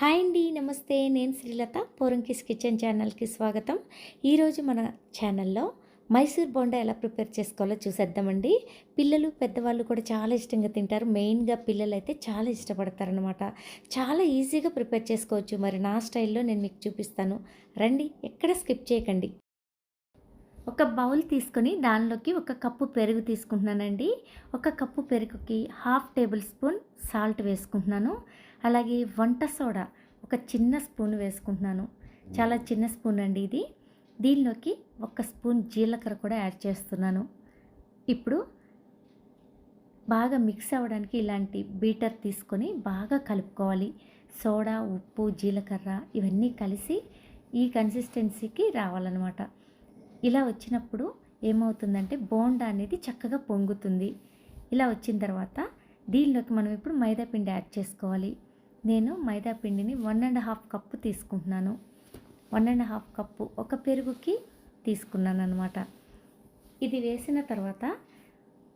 Hi అండి నమస్తే. నేను శ్రీలత పోరంకిస్ కిచెన్ ఛానల్కి స్వాగతం. ఈరోజు మన ఛానల్లో మైసూర్ బోండా ఎలా ప్రిపేర్ చేసుకోవాలో చూసేద్దామండి. పిల్లలు పెద్దవాళ్ళు కూడా చాలా ఇష్టంగా తింటారు. మెయిన్గా పిల్లలు అయితే చాలా ఇష్టపడతారనమాట చాలా ఈజీగా ప్రిపేర్ చేసుకోవచ్చు. మరి నా స్టైల్లో నేను మీకు చూపిస్తాను. రండి ఎక్కడ స్కిప్ చేయకండి. ఒక బౌల్ తీసుకొని దానిలోకి ఒక కప్పు పెరుగు తీసుకుంటున్నానండి. ఒక కప్పు పెరుగుకి హాఫ్ టేబుల్ స్పూన్ సాల్ట్ వేసుకుంటున్నాను. అలాగే వంట సోడా ఒక చిన్న స్పూన్ వేసుకుంటున్నాను. చాలా చిన్న స్పూన్ అండి ఇది. దీనిలోకి ఒక స్పూన్ జీలకర్ర కూడా యాడ్ చేస్తున్నాను. ఇప్పుడు బాగా మిక్స్ అవ్వడానికి ఇలాంటి బీటర్ తీసుకొని బాగా కలుపుకోవాలి. సోడా ఉప్పు జీలకర్ర ఇవన్నీ కలిసి ఈ కన్సిస్టెన్సీకి రావాలన్నమాట. ఇలా వచ్చినప్పుడు ఏమవుతుందంటే బోండా అనేది చక్కగా పొంగుతుంది. ఇలా వచ్చిన తర్వాత దీనిలోకి మనం ఇప్పుడు మైదా పిండి యాడ్ చేసుకోవాలి. నేను మైదా పిండిని వన్ అండ్ హాఫ్ కప్పు తీసుకుంటున్నాను. వన్ అండ్ హాఫ్ కప్పు ఒక పెరుగుకి తీసుకున్నాను అనమాట ఇది వేసిన తర్వాత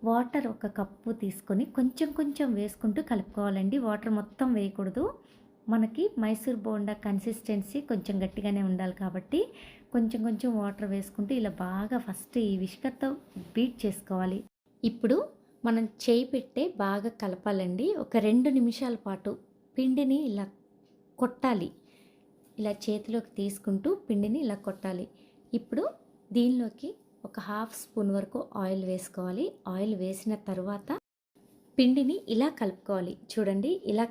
వాటర్ ఒక కప్పు తీసుకొని కొంచెం కొంచెం వేసుకుంటూ కలుపుకోవాలండి. వాటర్ మొత్తం వేయకూడదు. మనకి మైసూర్ బోండా కన్సిస్టెన్సీ కొంచెం గట్టిగానే ఉండాలి కాబట్టి కొంచెం కొంచెం వాటర్ వేసుకుంటూ ఇలా బాగా ఫస్ట్ ఈ విష్కర్తో బీట్ చేసుకోవాలి. ఇప్పుడు మనం చేయి పెట్టే బాగా కలపాలండి. ఒక రెండు నిమిషాల పాటు పిండిని ఇలా కొట్టాలి. ఇలా చేతిలోకి తీసుకుంటూ పిండిని ఇలా కొట్టాలి. ఇప్పుడు దీనిలోకి ఒక హాఫ్ స్పూన్ వరకు ఆయిల్ వేసుకోవాలి. ఆయిల్ వేసిన తర్వాత పిండిని ఇలా కలుపుకోవాలి. చూడండి ఇలా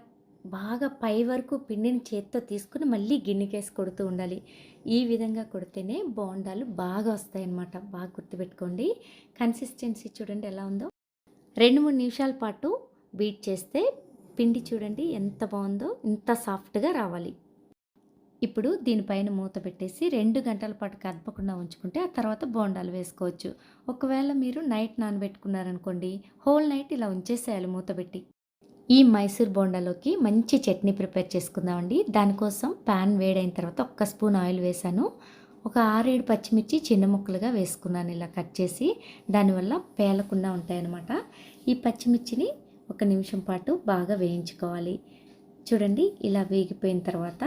బాగా పై వరకు పిండిని చేత్తో తీసుకుని మళ్ళీ గిన్నెకేసి కొడుతూ ఉండాలి. ఈ విధంగా కొడితేనే బోండాలు బాగా వస్తాయన్నమాట. బాగా గుర్తుపెట్టుకోండి. కన్సిస్టెన్సీ చూడండి ఎలా ఉందో. రెండు మూడు నిమిషాల పాటు బీట్ చేస్తే పిండి చూడండి ఎంత బాగుందో ఇంత సాఫ్ట్గా రావాలి. ఇప్పుడు దీనిపైన మూత పెట్టేసి రెండు గంటల పాటు కదపకుండా ఉంచుకుంటే ఆ తర్వాత బోండాలు వేసుకోవచ్చు. ఒకవేళ మీరు నైట్ నానబెట్టుకున్నారనుకోండి హోల్ నైట్ ఇలా ఉంచేసేయాలి మూత పెట్టి. ఈ మైసూర్ బోండాలోకి మంచి చట్నీ ప్రిపేర్ చేసుకుందామండి. దానికోసం ప్యాన్ వేడైన తర్వాత ఒక్క స్పూన్ ఆయిల్ వేసాను ఒక ఆరేడు పచ్చిమిర్చి చిన్న ముక్కలుగా వేసుకున్నాను ఇలా కట్ చేసి. దానివల్ల పేలకుండా ఉంటాయన్నమాట. ఈ పచ్చిమిర్చిని ఒక నిమిషం పాటు బాగా వేయించుకోవాలి. చూడండి ఇలా వేగిపోయిన తర్వాత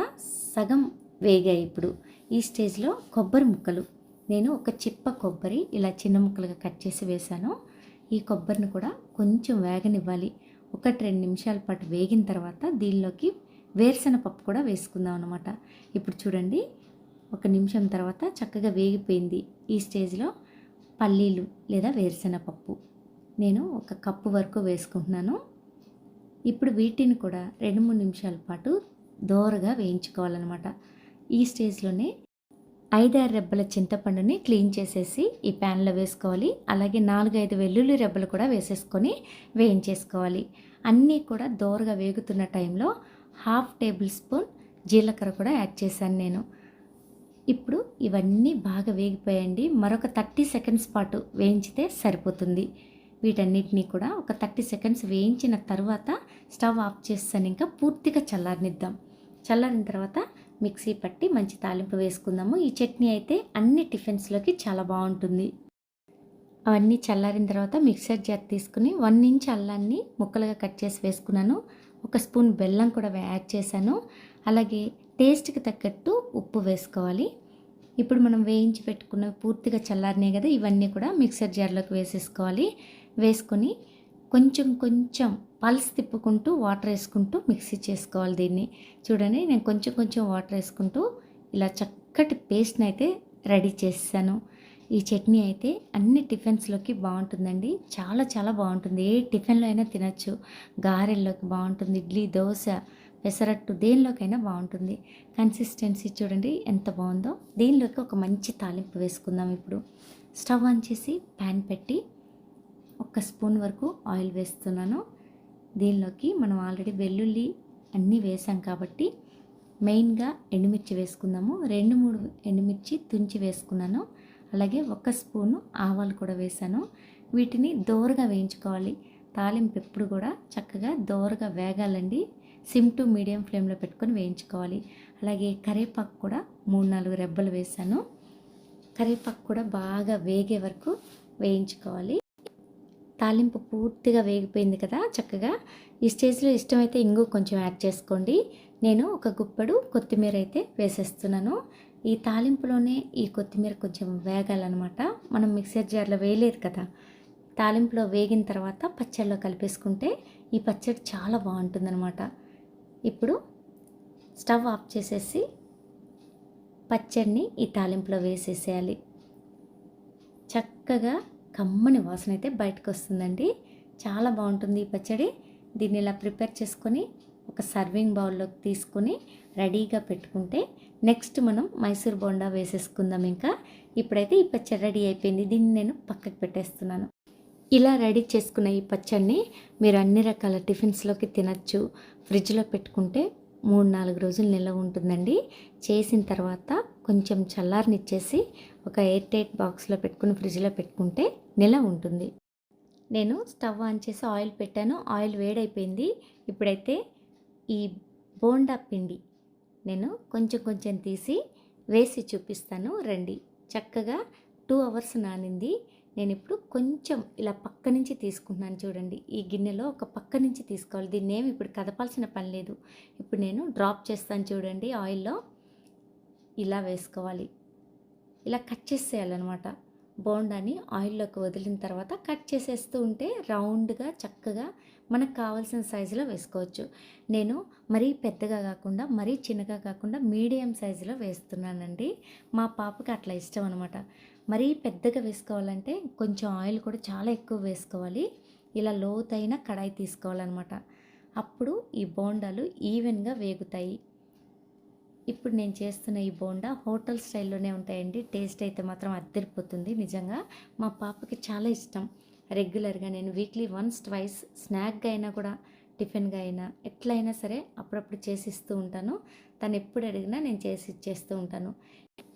సగం వేగాయి ఇప్పుడు. ఈ స్టేజ్లో కొబ్బరి ముక్కలు. నేను ఒక చిప్ప కొబ్బరి ఇలా చిన్న ముక్కలుగా కట్ చేసి వేశాను. ఈ కొబ్బరిని కూడా కొంచెం వేగనివ్వాలి. ఒకటి రెండు నిమిషాల పాటు వేగిన తర్వాత దీనిలోకి వేరుశెనగ పప్పు కూడా వేసుకుందాం అనమాట ఇప్పుడు చూడండి ఒక నిమిషం తర్వాత చక్కగా వేగిపోయింది. ఈ స్టేజ్లో పల్లీలు లేదా వేరుశెన పప్పు నేను ఒక కప్పు వరకు వేసుకుంటున్నాను. ఇప్పుడు వీటిని కూడా రెండు మూడు నిమిషాల పాటు దోరగా వేయించుకోవాలన్నమాట. ఈ స్టేజ్లోనే ఐదారు రెబ్బల చింతపండుని క్లీన్ చేసేసి ఈ ప్యాన్లో వేసుకోవాలి. అలాగే నాలుగైదు వెల్లుల్లి రెబ్బలు కూడా వేసేసుకొని వేయించేసుకోవాలి. అన్నీ కూడా దోరగా వేగుతున్న టైంలో హాఫ్ టేబుల్ స్పూన్ జీలకర్ర కూడా యాడ్ చేశాను నేను. ఇప్పుడు ఇవన్నీ బాగా వేగిపోయండి మరొక థర్టీ సెకండ్స్ పాటు వేయించితే సరిపోతుంది. వీటన్నిటినీ కూడా ఒక థర్టీ సెకండ్స్ వేయించిన తర్వాత స్టవ్ ఆఫ్ చేస్తాను. ఇంకా పూర్తిగా చల్లారనిద్దాం. చల్లారిన తర్వాత మిక్సీ పట్టి మంచి తాలింపు వేసుకుందాము. ఈ చట్నీ అయితే అన్ని టిఫిన్స్లోకి చాలా బాగుంటుంది. అవన్నీ చల్లారిన తర్వాత మిక్సర్ జార్ తీసుకుని వన్ ఇంచ్ అల్లాన్ని ముక్కలుగా కట్ చేసి వేసుకున్నాను. ఒక స్పూన్ బెల్లం కూడా యాడ్ చేశాను. అలాగే టేస్ట్కి తగ్గట్టు ఉప్పు వేసుకోవాలి. ఇప్పుడు మనం వేయించి పెట్టుకున్న పూర్తిగా చల్లారినాయి కదా ఇవన్నీ కూడా మిక్సర్ జార్లోకి వేసేసుకోవాలి. వేసుకొని కొంచెం కొంచెం పల్స్ తిప్పుకుంటూ వాటర్ వేసుకుంటూ మిక్సీ చేసుకోవాలి దీన్ని. చూడండి నేను కొంచెం కొంచెం వాటర్ వేసుకుంటూ ఇలా చక్కటి పేస్ట్ని అయితే రెడీ చేశాను ఈ చట్నీ అయితే అన్ని టిఫిన్స్లోకి బాగుంటుందండి. చాలా చాలా బాగుంటుంది. ఏ టిఫిన్లో అయినా తినచ్చు. గారెల్లోకి బాగుంటుంది. ఇడ్లీ దోశ పెసరట్టు దేనిలోకైనా బాగుంటుంది. కన్సిస్టెన్సీ చూడండి ఎంత బాగుందో. దీనిలోకి ఒక మంచి తాలింపు వేసుకుందాం ఇప్పుడు. స్టవ్ ఆన్ చేసి ప్యాన్ పెట్టి ఒక స్పూన్ వరకు ఆయిల్ వేస్తున్నాను. దీనిలోకి మనం ఆల్రెడీ వెల్లుల్లి అన్నీ వేసాం కాబట్టి మెయిన్గా ఎండుమిర్చి వేసుకుందాము. రెండు మూడు ఎండుమిర్చి తుంచి వేసుకున్నాను. అలాగే ఒక స్పూను ఆవాలు కూడా వేసాను. వీటిని దోరగా వేయించుకోవాలి. తాలింపు ఎప్పుడు కూడా చక్కగా దోరగా వేగాలండి. సిమ్ టు మీడియం ఫ్లేమ్లో పెట్టుకొని వేయించుకోవాలి. అలాగే కరివేపాకు కూడా మూడు నాలుగు రెబ్బలు వేసాను. కరివేపాకు కూడా బాగా వేగే వరకు వేయించుకోవాలి. తాలింపు పూర్తిగా వేగిపోయింది కదా చక్కగా. ఈ స్టేజ్లో ఇష్టమైతే ఇంగు కొంచెం యాడ్ చేసుకోండి. నేను ఒక గుప్పడు కొత్తిమీర అయితే వేసేస్తున్నాను. ఈ తాలింపులోనే ఈ కొత్తిమీర కొంచెం వేగాలన్నమాట. మనం మిక్సర్ జార్లో వేయలేదు కదా. తాలింపులో వేగిన తర్వాత పచ్చడిలో కలిపేసుకుంటే ఈ పచ్చడి చాలా బాగుంటుందన్నమాట. ఇప్పుడు స్టవ్ ఆఫ్ చేసేసి పచ్చడిని ఈ తాలింపులో వేసేసేయాలి. చక్కగా కమ్మని వాసన అయితే బయటకు వస్తుందండి చాలా బాగుంటుంది ఈ పచ్చడి. దీన్ని ఇలా ప్రిపేర్ చేసుకొని ఒక సర్వింగ్ బౌల్లోకి తీసుకొని రెడీగా పెట్టుకుంటే నెక్స్ట్ మనం మైసూర్ బోండా వేసేసుకుందాం ఇంకా. ఇప్పుడైతే ఈ పచ్చడి రెడీ అయిపోయింది. దీన్ని నేను పక్కకు పెట్టేస్తున్నాను. ఇలా రెడీ చేసుకున్న ఈ పచ్చడిని మీరు అన్ని రకాల టిఫిన్స్లోకి తినచ్చు. ఫ్రిడ్జ్లో పెట్టుకుంటే మూడు నాలుగు రోజులు నిల్వ ఉంటుందండి. చేసిన తర్వాత కొంచెం చల్లారనిచ్చేసి ఒక ఎయిర్ టైట్ బాక్స్లో పెట్టుకుని ఫ్రిడ్జ్లో పెట్టుకుంటే నెల ఉంటుంది. నేను స్టవ్ ఆన్ చేసి ఆయిల్ పెట్టాను. ఆయిల్ వేడైపోయింది. ఇప్పుడైతే ఈ బోండా పిండి నేను కొంచెం కొంచెం తీసి వేసి చూపిస్తాను. రండి. చక్కగా టూ అవర్స్ నానింది. నేను ఇప్పుడు కొంచెం ఇలా పక్క నుంచి తీసుకుంటున్నాను చూడండి. ఈ గిన్నెలో ఒక పక్క నుంచి తీసుకోవాలి. దీన్ని ఏమి ఇప్పుడు కదపాల్సిన పని లేదు. ఇప్పుడు నేను డ్రాప్ చేస్తాను చూడండి. ఆయిల్లో ఇలా వేసుకోవాలి. ఇలా కట్ చేసేయాలన్నమాట. బోండాని ఆయిల్లోకి వదిలిన తర్వాత కట్ చేసేస్తూ ఉంటే రౌండ్గా చక్కగా మనకు కావాల్సిన సైజులో వేసుకోవచ్చు. నేను మరీ పెద్దగా కాకుండా మరీ చిన్నగా కాకుండా మీడియం సైజులో వేస్తున్నానండి. మా పాపకి అట్లా ఇష్టం అనమాట మరీ పెద్దగా వేసుకోవాలంటే కొంచెం ఆయిల్ కూడా చాలా ఎక్కువ వేసుకోవాలి. ఇలా లోతైన కడాయి తీసుకోవాలన్నమాట. అప్పుడు ఈ బోండాలు ఈవెన్గా వేగుతాయి. ఇప్పుడు నేను చేస్తున్న ఈ బోండా హోటల్ స్టైల్లోనే ఉంటాయండి. టేస్ట్ అయితే మాత్రం అద్దరిపోతుంది నిజంగా. మా పాపకి చాలా ఇష్టం. రెగ్యులర్గా నేను వీక్లీ వన్స్ ట్వైస్ స్నాక్గా అయినా కూడా టిఫిన్గా అయినా ఎట్లయినా సరే అప్పుడప్పుడు చేసి ఇస్తూ ఉంటాను. తను ఎప్పుడు అడిగినా నేను చేసి ఇచ్చేస్తూ ఉంటాను.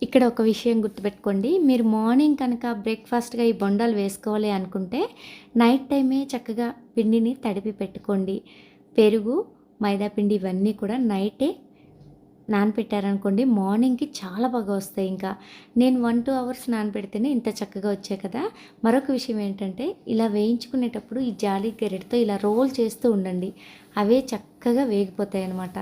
ఇక్కడ ఒక విషయం గుర్తుపెట్టుకోండి. మీరు మార్నింగ్ కనుక బ్రేక్ఫాస్ట్గా ఈ బొండాలు వేసుకోవాలి అనుకుంటే నైట్ టైమే చక్కగా పిండిని తడిపి పెట్టుకోండి. పెరుగు మైదా పిండి ఇవన్నీ కూడా నైటే నానపెట్టారనుకోండి మార్నింగ్కి చాలా బాగా వస్తాయి ఇంకా. నేను వన్ టూ అవర్స్ నానపెడితేనే ఇంత చక్కగా వచ్చాయి కదా. మరొక విషయం ఏంటంటే ఇలా వేయించుకునేటప్పుడు ఈ జాలి గెరెట్తో ఇలా రోల్ చేస్తూ ఉండండి. అవే చక్కగా వేగిపోతాయి అన్నమాట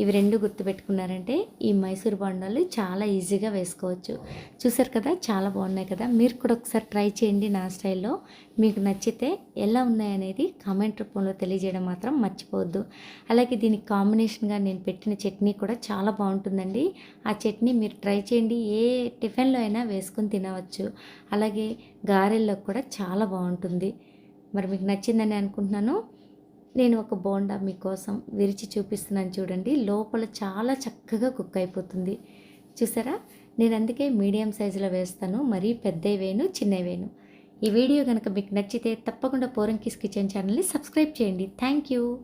ఇవి రెండు గుర్తుపెట్టుకున్నారంటే ఈ మైసూర్ బొండాలు చాలా ఈజీగా వేసుకోవచ్చు. చూసారు కదా చాలా బాగున్నాయి కదా. మీరు కూడా ఒకసారి ట్రై చేయండి నా స్టైల్లో. మీకు నచ్చితే ఎలా ఉన్నాయనేది కామెంట్ రూపంలో తెలియజేయడం మాత్రం మర్చిపోవద్దు. అలాగే దీనికి కాంబినేషన్గా నేను పెట్టిన చట్నీ కూడా చాలా బాగుంటుందండి. ఆ చట్నీ మీరు ట్రై చేయండి. ఏ టిఫిన్లో అయినా వేసుకొని తినవచ్చు. అలాగే గారెల్లో కూడా చాలా బాగుంటుంది. మరి మీకు నచ్చిందని అనుకుంటున్నాను. నేను ఒక బోండా మీకోసం విరిచి చూపిస్తున్నాను చూడండి. లోపల చాలా చక్కగా కుక్ అయిపోతుంది. చూసారా? నేను అందుకే మీడియం సైజులో వేస్తాను. మరీ పెద్దవి వేను చిన్నవి వేను ఈ వీడియో కనుక మీకు నచ్చితే తప్పకుండా పోరంకిస్ కిచెన్ ఛానల్ని సబ్స్క్రైబ్ చేయండి. Thank you.